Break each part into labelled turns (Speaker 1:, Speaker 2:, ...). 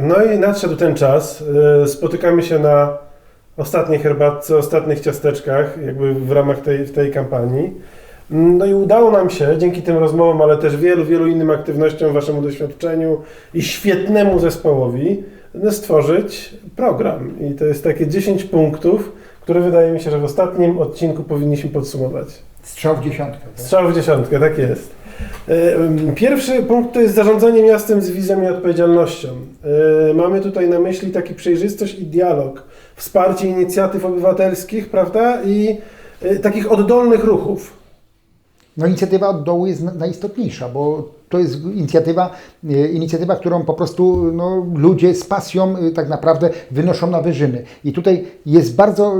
Speaker 1: No i nadszedł ten czas. E, Spotykamy się na ostatniej herbatce, ostatnich ciasteczkach, jakby w ramach tej, tej kampanii. No i udało nam się, dzięki tym rozmowom, ale też wielu, wielu innym aktywnościom, waszemu doświadczeniu i świetnemu zespołowi no, stworzyć program. I to jest takie 10 punktów, które wydaje mi się, że w ostatnim odcinku powinniśmy podsumować.
Speaker 2: Strzał w dziesiątkę. Tak?
Speaker 1: Strzał w dziesiątkę, tak jest. Pierwszy punkt to jest zarządzanie miastem z wizją i odpowiedzialnością. Mamy tutaj na myśli taki przejrzystość i dialog, wsparcie inicjatyw obywatelskich, prawda? I e, takich oddolnych ruchów.
Speaker 2: No inicjatywa od dołu jest na- najistotniejsza, bo to jest inicjatywa, e, inicjatywa, którą po prostu no, ludzie z pasją e, tak naprawdę wynoszą na wyżyny. I tutaj jest bardzo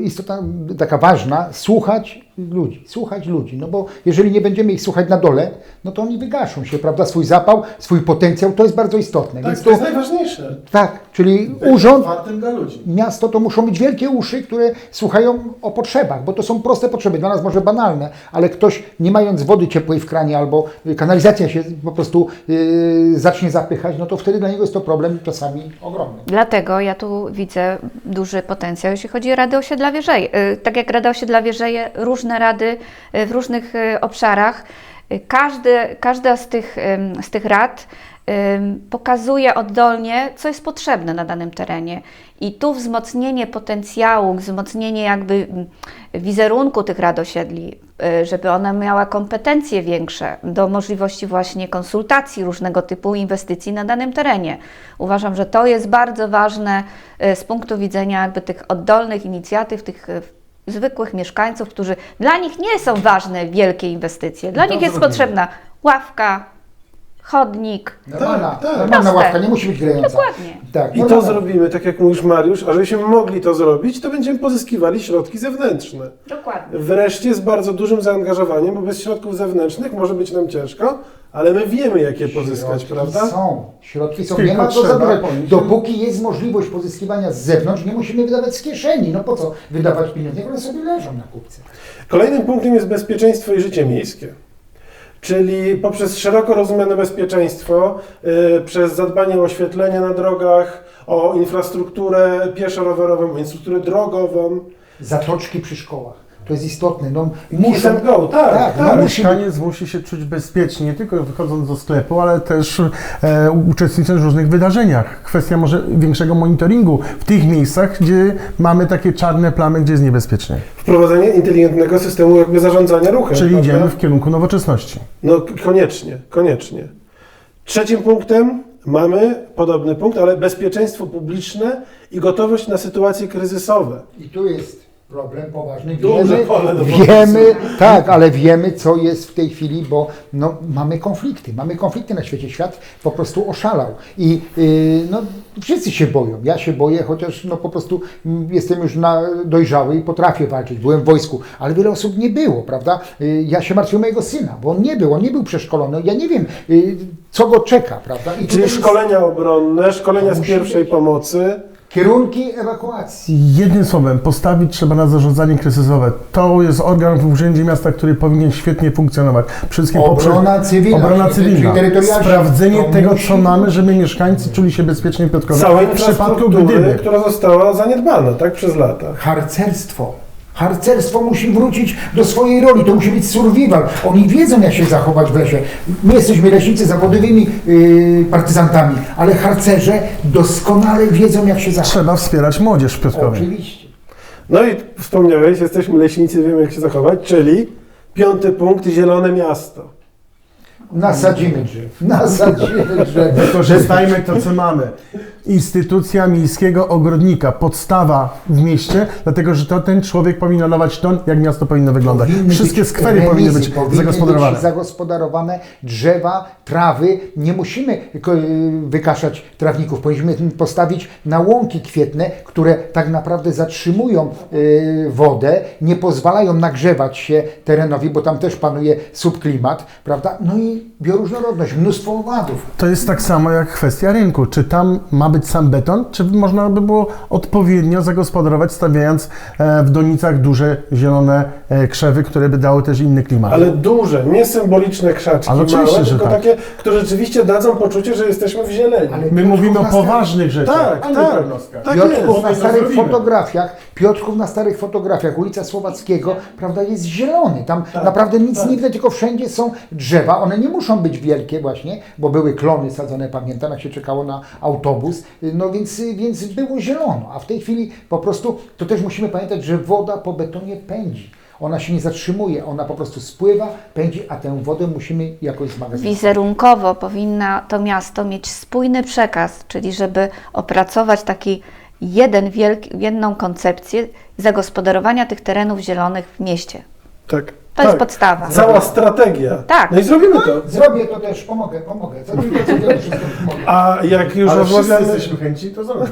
Speaker 2: istotna, taka ważna, słuchać ludzi, słuchać ludzi, no bo jeżeli nie będziemy ich słuchać na dole, no to oni wygaszą się, prawda, swój zapał, swój potencjał, to jest bardzo istotne.
Speaker 1: Tak,
Speaker 2: Więc
Speaker 1: to jest najważniejsze.
Speaker 2: tak, czyli urząd,
Speaker 1: Otwartym dla ludzi.
Speaker 2: Miasto to muszą być wielkie uszy, które słuchają o potrzebach, bo to są proste potrzeby, dla nas może banalne, ale ktoś nie mając wody ciepłej w kranie albo y, kanalizacja się po prostu y, zacznie zapychać, no to wtedy dla niego jest to problem czasami ogromny.
Speaker 3: Dlatego ja tu widzę duży potencjał, jeśli chodzi o Rady Osiedla Wieżeje. Y, Tak jak Rada Osiedla Wieżeje, różne rady y, w różnych y, obszarach. Y, Każdy, każda z tych, z tych rad pokazuje oddolnie, co jest potrzebne na danym terenie. I tu wzmocnienie potencjału, wzmocnienie jakby wizerunku tych rad osiedli, żeby ona miała kompetencje większe do możliwości właśnie konsultacji różnego typu inwestycji na danym terenie. Uważam, że to jest bardzo ważne z punktu widzenia jakby tych oddolnych inicjatyw, tych zwykłych mieszkańców, którzy dla nich nie są ważne wielkie inwestycje. Dla
Speaker 2: to
Speaker 3: nich jest
Speaker 2: zrobimy.
Speaker 3: potrzebna ławka, chodnik.
Speaker 2: Normalna,
Speaker 1: tak.
Speaker 2: normalna
Speaker 3: Proste.
Speaker 2: ławka, nie musi być grająca.
Speaker 3: Dokładnie.
Speaker 2: Tak,
Speaker 1: I to
Speaker 2: normalna.
Speaker 1: zrobimy, tak jak mówisz Mariusz, a żebyśmy mogli to zrobić, to będziemy pozyskiwali środki zewnętrzne.
Speaker 3: Dokładnie.
Speaker 1: Wreszcie z bardzo dużym zaangażowaniem, bo bez środków zewnętrznych może być nam ciężko, ale my wiemy, jak je pozyskać,
Speaker 2: Środki
Speaker 1: prawda?
Speaker 2: Są. Środki są. Nie ma co
Speaker 1: trzeba
Speaker 2: Dopóki jest możliwość pozyskiwania z zewnątrz, nie musimy wydawać z kieszeni. No po co wydawać pieniądze? One sobie leżą na kupce.
Speaker 1: Kolejnym punktem jest bezpieczeństwo i życie miejskie. Czyli poprzez szeroko rozumiane bezpieczeństwo, y, przez zadbanie o oświetlenie na drogach, o infrastrukturę pieszo-rowerową, o infrastrukturę drogową.
Speaker 2: Zatoczki przy szkołach. To jest istotne. No,
Speaker 1: and go, tak,
Speaker 2: tak,
Speaker 1: tak.
Speaker 2: no, musimy,
Speaker 4: Mieszkaniec musi się czuć bezpiecznie, nie tylko wychodząc do sklepu, ale też e, uczestnicząc w różnych wydarzeniach. Kwestia może większego monitoringu w tych miejscach, gdzie mamy takie czarne plamy, gdzie jest niebezpiecznie.
Speaker 1: Wprowadzenie inteligentnego systemu jakby zarządzania ruchem.
Speaker 4: Czyli
Speaker 1: prawda?
Speaker 4: idziemy w kierunku nowoczesności.
Speaker 1: No koniecznie, koniecznie. Trzecim punktem mamy podobny punkt, ale bezpieczeństwo publiczne i gotowość na sytuacje kryzysowe.
Speaker 2: I tu jest problem poważny.
Speaker 1: Duże
Speaker 2: Wiemy,
Speaker 1: pole do
Speaker 2: wiemy tak, ale wiemy, co jest w tej chwili, bo no, mamy konflikty. Mamy konflikty na świecie. Świat po prostu oszalał. I yy, no, wszyscy się boją. Ja się boję, chociaż no, po prostu jestem już na, dojrzały i potrafię walczyć. Byłem w wojsku, ale wiele osób nie było, prawda? Yy, ja się martwię o mojego syna, bo on nie był, on nie był przeszkolony. Ja nie wiem, yy, co go czeka, prawda? I
Speaker 1: Czyli
Speaker 2: tutaj jest
Speaker 1: szkolenia obronne, szkolenia z pierwszej
Speaker 2: być.
Speaker 1: pomocy.
Speaker 2: Kierunki ewakuacji.
Speaker 4: Jednym słowem, postawić trzeba na zarządzanie kryzysowe. To jest organ w Urzędzie Miasta, który powinien świetnie funkcjonować. Przede wszystkim
Speaker 2: Obrona
Speaker 4: poprzez-
Speaker 2: cywilna,
Speaker 4: Obrona cywilna. Sprawdzenie tego,
Speaker 2: musi
Speaker 4: co mamy, żeby mieszkańcy czuli się bezpiecznie w Piotrkowie.
Speaker 1: Całej
Speaker 4: W przypadku gdyby.
Speaker 1: która została zaniedbana tak przez lata.
Speaker 2: Harcerstwo. Harcerstwo musi wrócić do swojej roli, to musi być survival. Oni wiedzą, jak się zachować w lesie. My jesteśmy leśnicy zawodowymi yy, partyzantami, ale harcerze doskonale wiedzą, jak się zachować.
Speaker 4: Trzeba wspierać młodzież w Piotrkowie.
Speaker 2: Oczywiście.
Speaker 1: No i wspomniałeś, jesteśmy leśnicy, wiemy jak się zachować, czyli piąty punkt, zielone miasto.
Speaker 2: Nasadzimy drzew. Nasadzimy drzew.
Speaker 4: Wykorzystajmy to, co mamy. Instytucja miejskiego ogrodnika, podstawa w mieście, dlatego że to ten człowiek powinien dawać ton, jak miasto powinno wyglądać.
Speaker 2: Powinny
Speaker 4: Wszystkie skwery
Speaker 2: remisy,
Speaker 4: powinny być
Speaker 2: powinny
Speaker 4: zagospodarowane.
Speaker 2: Być zagospodarowane drzewa, trawy. Nie musimy wykaszać trawników. Powinniśmy postawić na łąki kwietne, które tak naprawdę zatrzymują y, wodę, nie pozwalają nagrzewać się terenowi, bo tam też panuje subklimat, prawda? No i i bioróżnorodność, mnóstwo owadów.
Speaker 4: To jest tak samo jak kwestia rynku. Czy tam ma być sam beton, czy można by było odpowiednio zagospodarować, stawiając e, w donicach duże zielone e, krzewy, które by dały też inny klimat.
Speaker 1: Ale duże, nie symboliczne krzaczki
Speaker 4: Ale oczywiście,
Speaker 1: małe,
Speaker 4: że
Speaker 1: tylko
Speaker 4: tak.
Speaker 1: takie, które rzeczywiście dadzą poczucie, że jesteśmy w zieleni.
Speaker 2: Ale
Speaker 4: My mówimy o poważnych rzeczach,
Speaker 1: Tak, tak. Tak
Speaker 2: Piotrków
Speaker 1: jest.
Speaker 2: na starych
Speaker 4: zrobimy.
Speaker 2: fotografiach, Piotrków na starych fotografiach, ulica Słowackiego, prawda, jest zielony. Tam
Speaker 1: Tak,
Speaker 2: naprawdę nic
Speaker 1: tak.
Speaker 2: nie widać, tylko wszędzie są drzewa. One nie muszą być wielkie właśnie, bo były klony sadzone, pamiętam, jak się czekało na autobus. No więc, więc było zielono, a w tej chwili po prostu, to też musimy pamiętać, że woda po betonie pędzi. Ona się nie zatrzymuje, ona po prostu spływa, pędzi, a tę wodę musimy jakoś zmagazynować.
Speaker 3: Wizerunkowo powinna to miasto mieć spójny przekaz, czyli żeby opracować taki jeden wielki, jedną koncepcję zagospodarowania tych terenów zielonych w mieście.
Speaker 1: Tak.
Speaker 3: To
Speaker 1: tak.
Speaker 3: jest podstawa.
Speaker 1: Cała strategia.
Speaker 3: Tak.
Speaker 1: No i zrobimy to.
Speaker 2: Zrobię to też, pomogę, pomogę. Co tylko co wiem, wszystko pomogę.
Speaker 1: A jak już
Speaker 4: Ale wszyscy
Speaker 1: rozmawiamy,
Speaker 4: jesteśmy chęci to zrobić.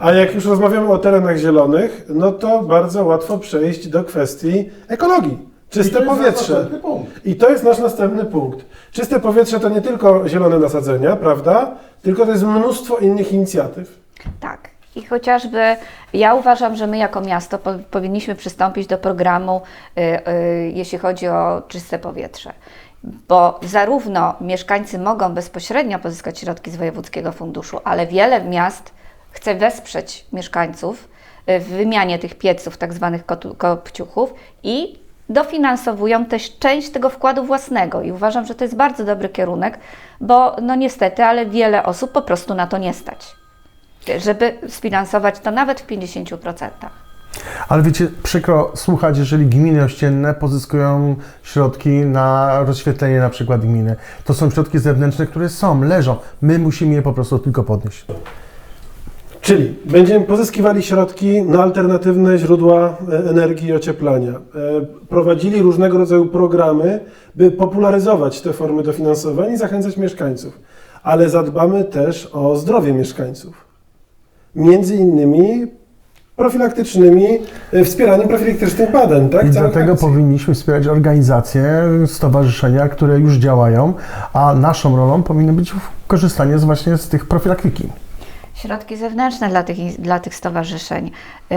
Speaker 1: a jak już rozmawiamy o terenach zielonych, no to bardzo łatwo przejść do kwestii ekologii. Czyste
Speaker 4: I to jest nasz
Speaker 1: powietrze.
Speaker 4: następny punkt.
Speaker 1: I to jest nasz następny punkt. Czyste powietrze to nie tylko zielone nasadzenia, prawda? Tylko to jest mnóstwo innych inicjatyw.
Speaker 3: Tak. I chociażby ja uważam, że my jako miasto po, powinniśmy przystąpić do programu, y, y, jeśli chodzi o czyste powietrze. Bo zarówno mieszkańcy mogą bezpośrednio pozyskać środki z Wojewódzkiego Funduszu, ale wiele miast chce wesprzeć mieszkańców y, w wymianie tych pieców, tak zwanych kopciuchów i dofinansowują też część tego wkładu własnego. I uważam, że to jest bardzo dobry kierunek, bo no niestety, ale wiele osób po prostu na to nie stać żeby sfinansować to nawet w 50%.
Speaker 4: Ale wiecie, przykro słuchać, jeżeli gminy ościenne pozyskują środki na rozświetlenie na przykład gminy. To są środki zewnętrzne, które są, leżą. My musimy je po prostu tylko podnieść.
Speaker 1: Czyli będziemy pozyskiwali środki na alternatywne źródła e, energii i ocieplania. E, Prowadzili różnego rodzaju programy, by popularyzować te formy dofinansowań i zachęcać mieszkańców. Ale zadbamy też o zdrowie mieszkańców. Między innymi profilaktycznymi, e, wspieraniem profilaktycznych badań, tak?
Speaker 4: I
Speaker 1: Całych
Speaker 4: dlatego
Speaker 1: akcji.
Speaker 4: powinniśmy wspierać organizacje, stowarzyszenia, które już działają, a naszą rolą powinno być korzystanie z właśnie z tych profilaktyki.
Speaker 3: Środki zewnętrzne dla tych, dla tych stowarzyszeń. Y,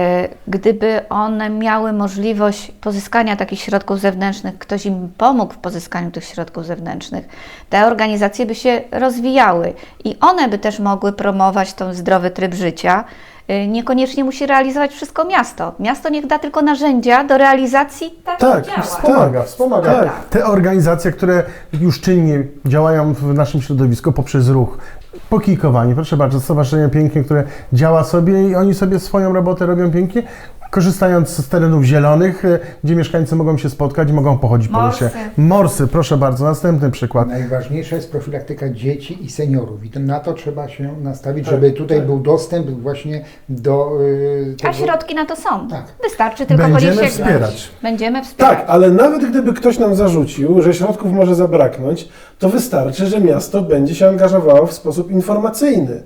Speaker 3: Gdyby one miały możliwość pozyskania takich środków zewnętrznych, ktoś im pomógł w pozyskaniu tych środków zewnętrznych, te organizacje by się rozwijały i one by też mogły promować ten zdrowy tryb życia. Y, Niekoniecznie musi realizować wszystko miasto. Miasto niech da tylko narzędzia do realizacji takich
Speaker 1: Tak,
Speaker 3: działań.
Speaker 4: Wspomaga, wspomaga.
Speaker 1: tak.
Speaker 4: Te organizacje, które już czynnie działają w naszym środowisku poprzez ruch, pokijkowanie, proszę bardzo, stowarzyszenie pięknie, które działa sobie i oni sobie swoją robotę robią pięknie, korzystając z terenów zielonych, e, gdzie mieszkańcy mogą się spotkać i mogą pochodzić po
Speaker 3: Morsy.
Speaker 4: lesie. Morsy, proszę bardzo, następny przykład.
Speaker 2: Najważniejsza jest profilaktyka dzieci i seniorów i to, na to trzeba się nastawić,
Speaker 1: Tak,
Speaker 2: żeby tutaj
Speaker 1: tak.
Speaker 2: był dostęp właśnie do y,
Speaker 3: A
Speaker 2: tego.
Speaker 3: środki na to są.
Speaker 2: Tak.
Speaker 3: Wystarczy tylko
Speaker 4: Będziemy
Speaker 3: po sięgnąć.
Speaker 4: wspierać.
Speaker 3: Będziemy wspierać.
Speaker 1: Tak, ale nawet gdyby ktoś nam zarzucił, że środków może zabraknąć, to wystarczy, że miasto będzie się angażowało w sposób informacyjny.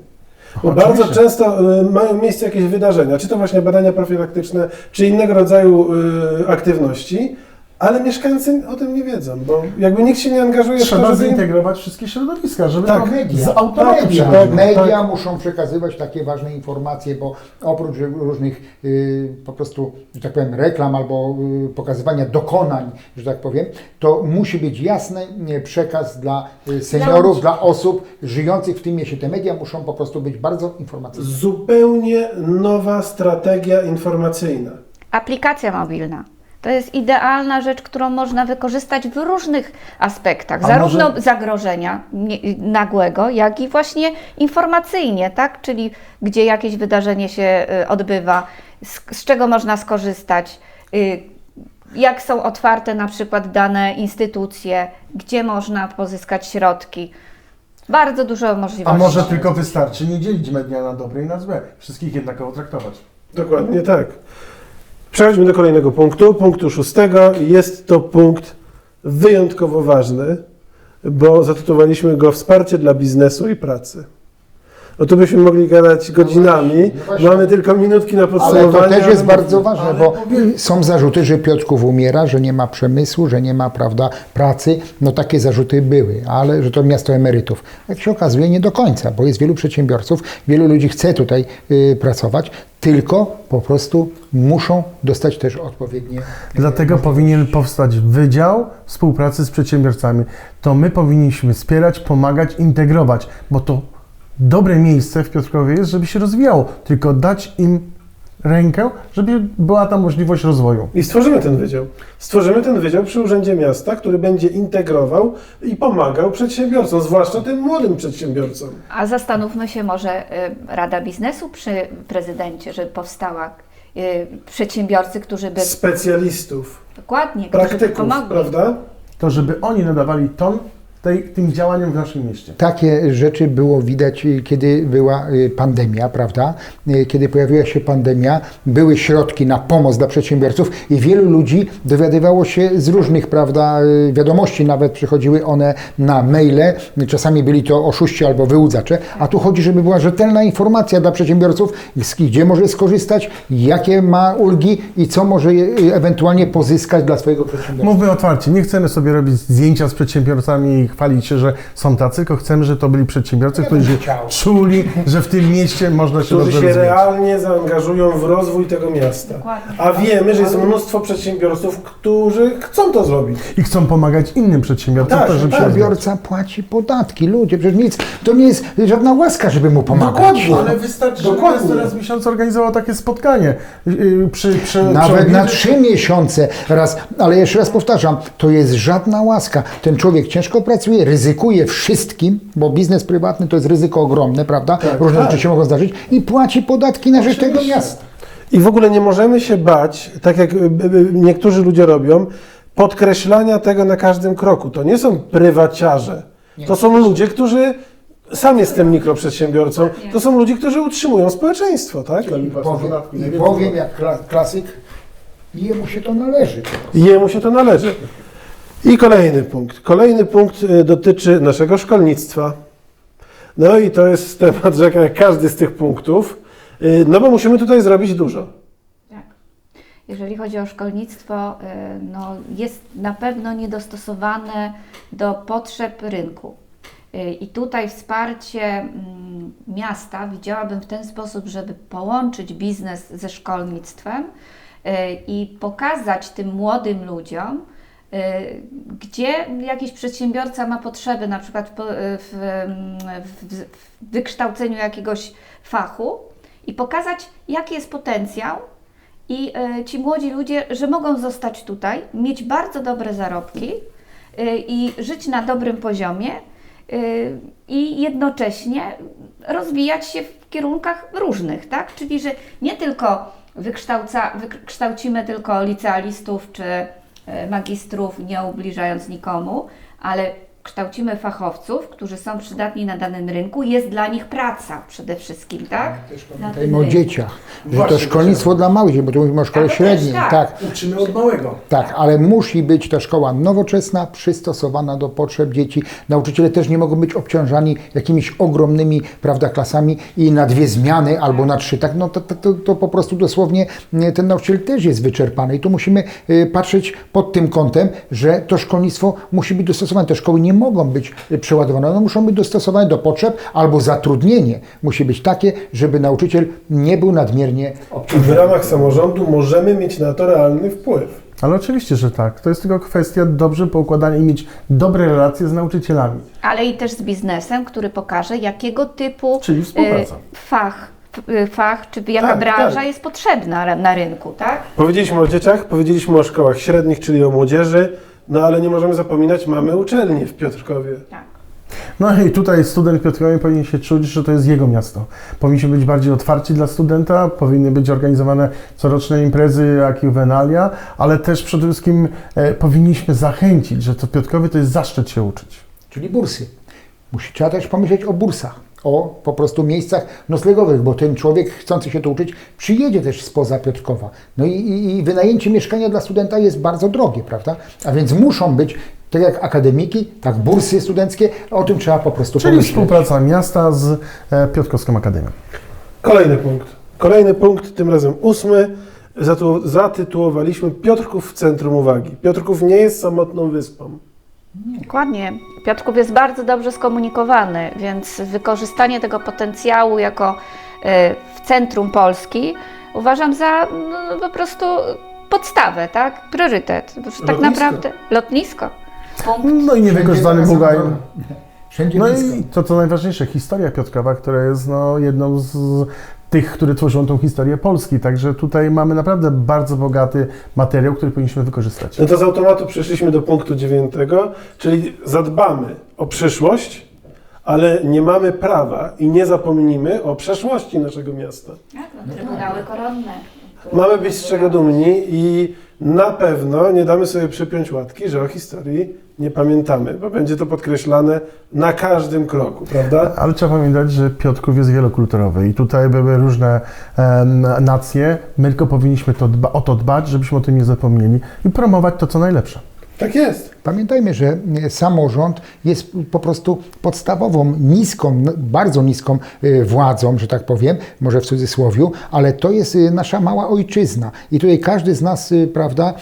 Speaker 1: Bo bardzo często y, mają miejsce jakieś wydarzenia, czy to właśnie badania profilaktyczne, czy innego rodzaju y, aktywności, ale mieszkańcy o tym nie wiedzą, bo jakby nikt się nie angażuje w
Speaker 4: Trzeba
Speaker 1: to, żeby... im-
Speaker 4: zintegrować wszystkie środowiska, żeby
Speaker 1: Tak,
Speaker 4: to
Speaker 2: Media,
Speaker 4: z automatu
Speaker 2: media,
Speaker 4: przychodziło.
Speaker 2: media
Speaker 1: tak.
Speaker 2: muszą przekazywać takie ważne informacje, bo oprócz różnych y, po prostu, że tak powiem, reklam albo y, pokazywania dokonań, że tak powiem, to musi być jasny y, przekaz dla y, seniorów, dla osób żyjących w tym mieście. Te media muszą po prostu być bardzo informacyjne.
Speaker 1: Zupełnie nowa strategia informacyjna.
Speaker 3: Aplikacja mobilna. To jest idealna rzecz, którą można wykorzystać w różnych aspektach,
Speaker 4: A
Speaker 3: zarówno
Speaker 4: może-
Speaker 3: zagrożenia nie- nagłego, jak i właśnie informacyjnie, tak? Czyli gdzie jakieś wydarzenie się y, odbywa, z, z czego można skorzystać, y, jak są otwarte na przykład dane instytucje, gdzie można pozyskać środki. Bardzo dużo
Speaker 4: A
Speaker 3: możliwości.
Speaker 4: może tylko wystarczy nie dzielić media na dobre i na złe, wszystkich jednakowo traktować.
Speaker 1: Dokładnie tak. Przechodźmy do kolejnego punktu, punktu szóstego. Jest to punkt wyjątkowo ważny, bo zatytułowaliśmy go Wsparcie dla biznesu i pracy. O tu byśmy mogli gadać godzinami.
Speaker 2: no.
Speaker 1: Mamy tylko minutki na
Speaker 2: Ale
Speaker 1: podsumowanie.
Speaker 2: to też jest
Speaker 1: ale-
Speaker 2: bardzo ważne, bo są zarzuty, że Piotrków umiera, że nie ma przemysłu, że nie ma prawda, pracy. No takie zarzuty były, ale że to miasto emerytów. Jak się okazuje, nie do końca, bo jest wielu przedsiębiorców, wielu ludzi chce tutaj y, pracować, tylko po prostu muszą dostać też odpowiednie.
Speaker 4: Dlatego powinien powstać Wydział Współpracy z Przedsiębiorcami. To my powinniśmy wspierać, pomagać, integrować, bo to dobre miejsce w Piotrkowie jest, żeby się rozwijało, tylko dać im rękę, żeby była tam możliwość rozwoju.
Speaker 1: I stworzymy ten wydział. Stworzymy ten wydział przy Urzędzie Miasta, który będzie integrował i pomagał przedsiębiorcom, zwłaszcza tym młodym przedsiębiorcom.
Speaker 3: A zastanówmy się może y, Rada Biznesu przy prezydencie, żeby powstała y, przedsiębiorcy, którzy by
Speaker 1: Specjalistów,
Speaker 3: dokładnie, by
Speaker 1: praktyków,
Speaker 3: pomogli.
Speaker 1: prawda?
Speaker 4: To żeby oni nadawali ton tej, tym działaniom w naszym mieście.
Speaker 2: Takie rzeczy było widać, y, kiedy była y, pandemia, prawda? Y, Kiedy pojawiła się pandemia, były środki na pomoc dla przedsiębiorców i wielu ludzi dowiadywało się z różnych, prawda, wiadomości, nawet przychodziły one na maile, czasami byli to oszuści albo wyłudzacze, a tu chodzi, żeby była rzetelna informacja dla przedsiębiorców, gdzie może skorzystać, jakie ma ulgi i co może ewentualnie pozyskać dla swojego przedsiębiorstwa.
Speaker 4: Mówmy otwarcie, nie chcemy sobie robić zdjęcia z przedsiębiorcami i chwalić się, że są tacy, tylko chcemy, żeby to byli przedsiębiorcy,
Speaker 2: Ja
Speaker 4: którzy
Speaker 2: chciał.
Speaker 4: czuli, że w tym mieście można się
Speaker 1: Którzy
Speaker 4: dobrze
Speaker 1: się
Speaker 4: rozwijać.
Speaker 1: realnie zaangażują w rozwój tego miasta.
Speaker 3: Dokładnie.
Speaker 1: A wiemy, że jest mnóstwo przedsiębiorców, którzy chcą to zrobić.
Speaker 4: I chcą pomagać innym przedsiębiorcom,
Speaker 1: Tak,
Speaker 4: żeby
Speaker 1: tak.
Speaker 2: Przedsiębiorca płaci podatki, ludzie, przecież nic, to nie jest żadna łaska, żeby mu pomagać.
Speaker 1: Dokładnie.
Speaker 4: Ale wystarczy, że
Speaker 1: Dokładnie.
Speaker 4: miasto raz w miesiącu organizowało takie spotkanie. Yy, Przy, przy, przy
Speaker 2: Nawet na trzy miesiące raz, ale jeszcze raz powtarzam, to jest żadna łaska. Ten człowiek ciężko pracuje, ryzykuje wszystkim, bo biznes prywatny to jest ryzyko ogromne, prawda? Różne
Speaker 1: tak.
Speaker 2: rzeczy się mogą zdarzyć i płaci podatki na rzecz tego miasta.
Speaker 1: I w ogóle nie możemy się bać, tak jak y, y, niektórzy ludzie robią, podkreślania tego na każdym kroku. To nie są prywaciarze. To są ludzie, którzy. Sam jestem mikroprzedsiębiorcą. To są ludzie, którzy utrzymują społeczeństwo, tak?
Speaker 2: Powiem, I powiem jak kla- klasyk, jemu się to należy.
Speaker 1: I jemu się to należy. I kolejny punkt. Kolejny punkt y, dotyczy naszego szkolnictwa. No i to jest temat rzeka jak każdy z tych punktów. Y, No bo musimy tutaj zrobić dużo.
Speaker 3: Tak. Jeżeli chodzi o szkolnictwo, y, no, jest na pewno niedostosowane do potrzeb rynku. I tutaj wsparcie mm, miasta widziałabym w ten sposób, żeby połączyć biznes ze szkolnictwem i pokazać tym młodym ludziom, gdzie jakiś przedsiębiorca ma potrzeby, na przykład w, po- w, w, wykształceniu jakiegoś fachu i pokazać, jaki jest potencjał i ci młodzi ludzie, że mogą zostać tutaj, mieć bardzo dobre zarobki i żyć na dobrym poziomie i jednocześnie rozwijać się w kierunkach różnych, tak? Czyli, że nie tylko wykształca, wykształcimy tylko licealistów czy magistrów, nie ubliżając nikomu, ale kształcimy fachowców, którzy są przydatni na danym rynku, jest dla nich praca przede wszystkim, tak? Na tym
Speaker 2: Pamiętajmy o dzieciach, że to szkolnictwo dla małych, dzieci, bo tu mówimy o szkole
Speaker 3: Ale też
Speaker 2: średniej,
Speaker 3: tak.
Speaker 2: tak.
Speaker 4: Uczymy od małego.
Speaker 2: Tak, ale musi być ta szkoła nowoczesna, przystosowana do potrzeb dzieci. Nauczyciele też nie mogą być obciążani jakimiś ogromnymi prawda, klasami i na dwie zmiany albo na trzy. Tak, no to, to, to, to po prostu dosłownie nie, ten nauczyciel też jest wyczerpany. I tu musimy y, patrzeć pod tym kątem, że to szkolnictwo musi być dostosowane. Te szkoły nie mogą być y, przeładowane, one muszą być dostosowane do potrzeb albo zatrudnienie musi być takie, żeby nauczyciel nie był nadmiernie
Speaker 1: I w ramach samorządu możemy mieć na to realny wpływ.
Speaker 4: Ale oczywiście, że tak. To jest tylko kwestia dobrze poukładania i mieć dobre relacje z nauczycielami.
Speaker 3: ale i też z biznesem, który pokaże, jakiego typu
Speaker 4: Czyli współpraca.
Speaker 3: e, fach, e, fach czy jaka
Speaker 1: Tak,
Speaker 3: branża
Speaker 1: tak.
Speaker 3: jest potrzebna ra- na rynku, tak?
Speaker 1: Powiedzieliśmy o dzieciach, powiedzieliśmy o szkołach średnich, czyli o młodzieży, no ale nie możemy zapominać, mamy uczelnię w Piotrkowie.
Speaker 3: Tak.
Speaker 4: No i tutaj student Piotrkowie powinien się czuć, że to jest jego miasto. Powinniśmy być bardziej otwarci dla studenta, powinny być organizowane coroczne imprezy jak juvenalia, ale też przede wszystkim e, powinniśmy zachęcić, że to w Piotrkowie to jest zaszczyt się uczyć.
Speaker 2: czyli bursy. Musi, trzeba też pomyśleć o bursach, o po prostu miejscach noclegowych, bo ten człowiek chcący się to uczyć przyjedzie też spoza Piotrkowa. No i, i, i wynajęcie mieszkania dla studenta jest bardzo drogie, prawda? A więc muszą być Tak jak akademiki, tak bursy studenckie, o tym trzeba po prostu
Speaker 4: Czyli
Speaker 2: pomyśleć.
Speaker 4: współpraca miasta z e, Piotrkowską Akademią.
Speaker 1: Kolejny punkt. Kolejny punkt, tym razem ósmy, zatytułowaliśmy Piotrków w centrum uwagi. Piotrków nie jest samotną wyspą.
Speaker 3: Dokładnie. Piotrków jest bardzo dobrze skomunikowany, więc wykorzystanie tego potencjału jako e, w centrum Polski uważam za no, po prostu podstawę, tak? Priorytet. Tak
Speaker 1: Lotnisko.
Speaker 3: naprawdę lotnisko. Punkt.
Speaker 4: No i niewykorzystany Bugaj.
Speaker 2: Wszędzie
Speaker 4: No
Speaker 2: blisko.
Speaker 4: i to, co najważniejsze, historia Piotrkowa, która jest no, jedną z tych, które tworzą tą historię Polski. Także tutaj mamy naprawdę bardzo bogaty materiał, który powinniśmy wykorzystać.
Speaker 1: No to z automatu przeszliśmy do punktu dziewiątego, czyli zadbamy o przyszłość, ale nie mamy prawa i nie zapomnimy o przeszłości naszego miasta.
Speaker 3: Trybunały koronne.
Speaker 1: Mamy być z czego dumni i na pewno nie damy sobie przypiąć łatki, że o historii nie pamiętamy, bo będzie to podkreślane na każdym kroku, prawda?
Speaker 4: Ale trzeba pamiętać, że Piotrków jest wielokulturowy i tutaj były różne em, nacje. My tylko powinniśmy to dba, o to dbać, żebyśmy o tym nie zapomnieli i promować to, co najlepsze.
Speaker 1: Tak jest.
Speaker 2: Pamiętajmy, że e, samorząd jest po prostu podstawową, niską, bardzo niską e, władzą, że tak powiem, może w cudzysłowie, ale to jest e, nasza mała ojczyzna. I tutaj każdy z nas, prawda,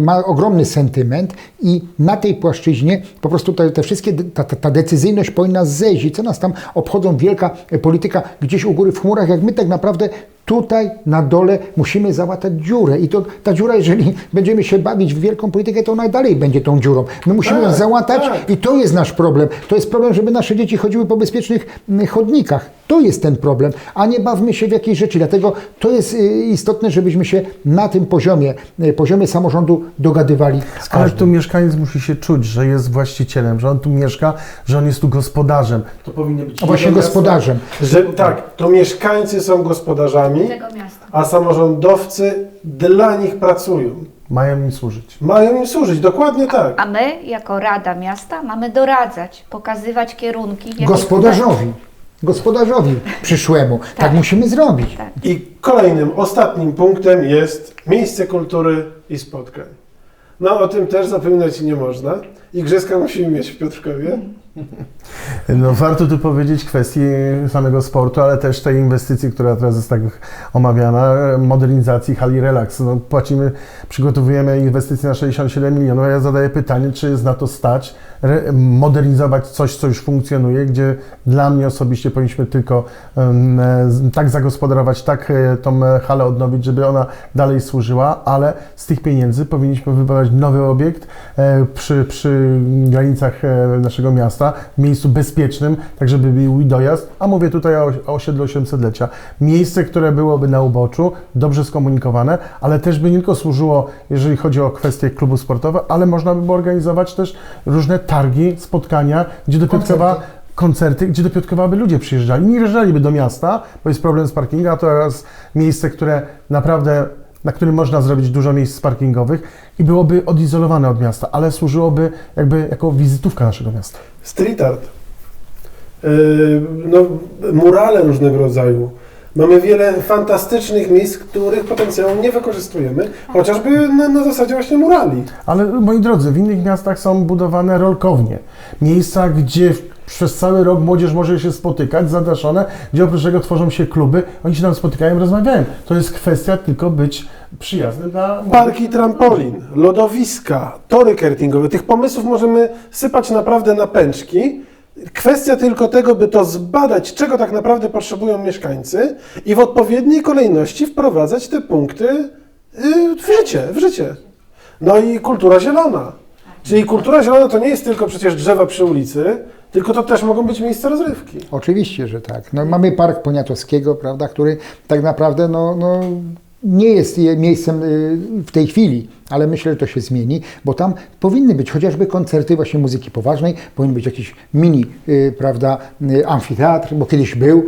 Speaker 2: ma ogromny sentyment i na tej płaszczyźnie po prostu te, te wszystkie, ta, ta, decyzyjność powinna zejść. I co nas tam obchodzą wielka polityka gdzieś u góry w chmurach, jak my tak naprawdę Tutaj na dole musimy załatać dziurę i to ta dziura, jeżeli będziemy się bawić w wielką politykę, to ona dalej będzie tą dziurą. My musimy ją
Speaker 1: Tak,
Speaker 2: załatać
Speaker 1: tak.
Speaker 2: i to jest nasz problem. To jest problem, żeby nasze dzieci chodziły po bezpiecznych mm, chodnikach. To jest ten problem, a nie bawmy się w jakieś rzeczy. Dlatego to jest y, istotne, żebyśmy się na tym poziomie, y, poziomie samorządu dogadywali z
Speaker 4: Ale tu mieszkaniec musi się czuć, że jest właścicielem, że on tu mieszka, że on jest tu gospodarzem. To powinien być
Speaker 2: A właśnie gospodarzem.
Speaker 1: Że tak, to mieszkańcy są gospodarzami,
Speaker 3: Tego miasta.
Speaker 1: a samorządowcy dla nich pracują.
Speaker 4: Mają im służyć.
Speaker 1: Mają im służyć, dokładnie tak.
Speaker 3: A my, jako Rada Miasta, mamy doradzać, pokazywać kierunki.
Speaker 2: Gospodarzowi. Gospodarzowi przyszłemu. Tak,
Speaker 3: Tak.
Speaker 2: musimy zrobić.
Speaker 3: Tak.
Speaker 1: I kolejnym, ostatnim punktem jest miejsce kultury i spotkań. No o tym też zapominać nie można. Igrzyska musimy mieć w Piotrkowie.
Speaker 4: No, warto tu powiedzieć kwestii samego sportu, ale też tej inwestycji, która teraz jest tak omawiana, modernizacji hali Relax. No, płacimy, przygotowujemy inwestycje na 67 milionów, ja zadaję pytanie, czy jest na to stać, modernizować coś, co już funkcjonuje, gdzie dla mnie osobiście powinniśmy tylko z- tak zagospodarować, tak e, tą e, halę odnowić, żeby ona dalej służyła, ale z tych pieniędzy powinniśmy wybudować nowy obiekt e, przy, przy granicach e, naszego miasta, w miejscu bezpiecznym, tak żeby był i dojazd, a mówię tutaj o, o osiedlu 800-lecia. Miejsce, które byłoby na uboczu, dobrze skomunikowane, ale też by nie tylko służyło, jeżeli chodzi o kwestie klubu sportowe, ale można by było organizować też różne targi, spotkania, gdzie do Piotrkowa
Speaker 2: Koncerty.
Speaker 4: gdzie do Piotrkowa by ludzie przyjeżdżali. Nie wjeżdżaliby do miasta, bo jest problem z parkingiem, a to jest miejsce, które naprawdę, na którym można zrobić dużo miejsc parkingowych i byłoby odizolowane od miasta, ale służyłoby jakby jako wizytówka naszego miasta.
Speaker 1: Street art. Yy, no, murale różnego rodzaju. Mamy wiele fantastycznych miejsc, których potencjału nie wykorzystujemy, chociażby na, na zasadzie właśnie murali.
Speaker 4: Ale moi drodzy, w innych miastach są budowane rolkownie. Miejsca, gdzie w- przez cały rok młodzież może się spotykać, zadaszone, gdzie oprócz tego tworzą się kluby, oni się tam spotykają, rozmawiają. To jest kwestia tylko być przyjaznym dla
Speaker 1: Parki trampolin, lodowiska, tory kartingowe. Tych pomysłów możemy sypać naprawdę na pęczki. Kwestia tylko tego, by to zbadać, czego tak naprawdę potrzebują mieszkańcy i w odpowiedniej kolejności wprowadzać te punkty yy, w życie, w życie. No i kultura zielona. Czyli kultura zielona to nie jest tylko przecież drzewa przy ulicy, tylko to też mogą być miejsca rozrywki.
Speaker 2: Oczywiście, że tak. No, mamy Park Poniatowskiego, prawda, który tak naprawdę no, no, nie jest je- miejscem y, w tej chwili, ale myślę, że to się zmieni, bo tam powinny być chociażby koncerty właśnie muzyki poważnej, powinien być jakiś mini, y, prawda, y, amfiteatr, bo kiedyś był.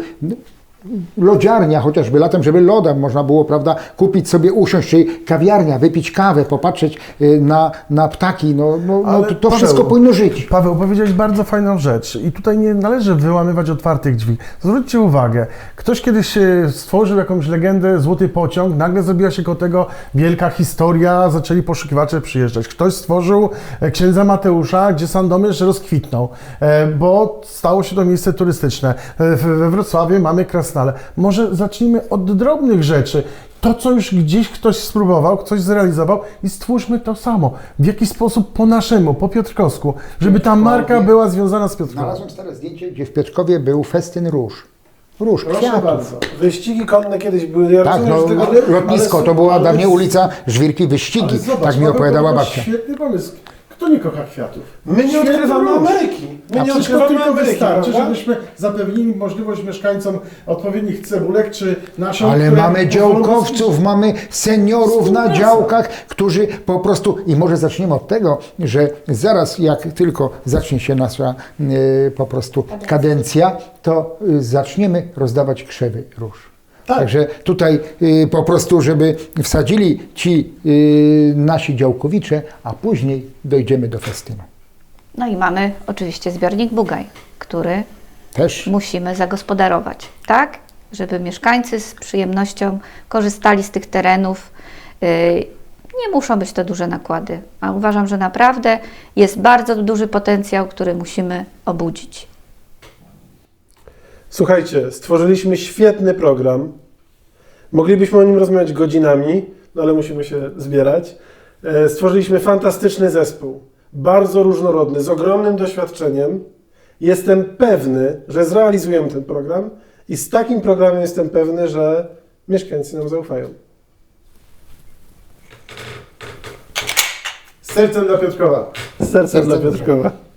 Speaker 2: Lodziarnia, chociażby latem, żeby loda można było, prawda, kupić sobie, usiąść, czyli kawiarnia, wypić kawę, popatrzeć y, na, na ptaki, no, no, no to,
Speaker 4: Paweł,
Speaker 2: wszystko powinno żyć.
Speaker 4: Paweł, powiedziałeś bardzo fajną rzecz i tutaj nie należy wyłamywać otwartych drzwi. Zwróćcie uwagę, ktoś kiedyś e, stworzył jakąś legendę Złoty Pociąg, nagle zrobiła się koło tego wielka historia, zaczęli poszukiwacze przyjeżdżać. Ktoś stworzył e, Księdza Mateusza, gdzie Sandomierz rozkwitnął, e, bo stało się to miejsce turystyczne. E, We Wrocławiu mamy Krasnale. Może zacznijmy od drobnych rzeczy. To, co już gdzieś ktoś spróbował, ktoś zrealizował i stwórzmy to samo. W jakiś sposób po naszemu, po Piotrkowsku, żeby ta marka była związana z Piotrkowem.
Speaker 2: Znalazłem stare zdjęcie, gdzie w Piotrkowie był festyn róż. Róż,
Speaker 1: Proszę
Speaker 2: kwiatów.
Speaker 1: bardzo. Wyścigi konne kiedyś były. Ja
Speaker 2: Tak,
Speaker 1: rozumiem,
Speaker 2: no,
Speaker 1: tego,
Speaker 2: ale lotnisko,
Speaker 1: ale-
Speaker 2: to była
Speaker 1: ale-
Speaker 2: dawniej ulica Żwirki Wyścigi,
Speaker 4: Ale zobacz,
Speaker 2: tak mi opowiadała babcia.
Speaker 4: Świetny pomysł. Kto nie kocha kwiatów?
Speaker 1: My nie
Speaker 4: Świetny
Speaker 1: odkrywamy
Speaker 4: róż.
Speaker 1: Ameryki. My
Speaker 4: A
Speaker 1: nie
Speaker 4: przecież to
Speaker 1: odkrywamy
Speaker 4: tylko
Speaker 1: Ameryki,
Speaker 4: wystarczy,
Speaker 1: prawda?
Speaker 4: żebyśmy zapewnili możliwość mieszkańcom odpowiednich cebulek czy nasion,
Speaker 2: Ale mamy działkowców, mamy seniorów na
Speaker 4: Współpraca.
Speaker 2: działkach, którzy po prostu, i może zaczniemy od tego, że zaraz jak tylko zacznie się nasza y, po prostu kadencja, to y, zaczniemy rozdawać krzewy róż.
Speaker 1: Tak.
Speaker 2: Także tutaj y, po prostu, żeby wsadzili ci y, nasi działkowicze, a później dojdziemy do festynu.
Speaker 3: No i mamy oczywiście zbiornik Bugaj, który
Speaker 2: Też
Speaker 3: musimy zagospodarować, tak? Żeby mieszkańcy z przyjemnością korzystali z tych terenów. Yy, Nie muszą być to duże nakłady, a uważam, że naprawdę jest bardzo duży potencjał, który musimy obudzić.
Speaker 1: Słuchajcie, stworzyliśmy świetny program. Moglibyśmy o nim rozmawiać godzinami, no ale musimy się zbierać. E, Stworzyliśmy fantastyczny zespół, bardzo różnorodny, z ogromnym doświadczeniem. Jestem pewny, że zrealizujemy ten program i z takim programem jestem pewny, że mieszkańcy nam zaufają. Z sercem dla Piotrkowa. Z sercem dla
Speaker 2: Sercem.
Speaker 1: Piotrkowa.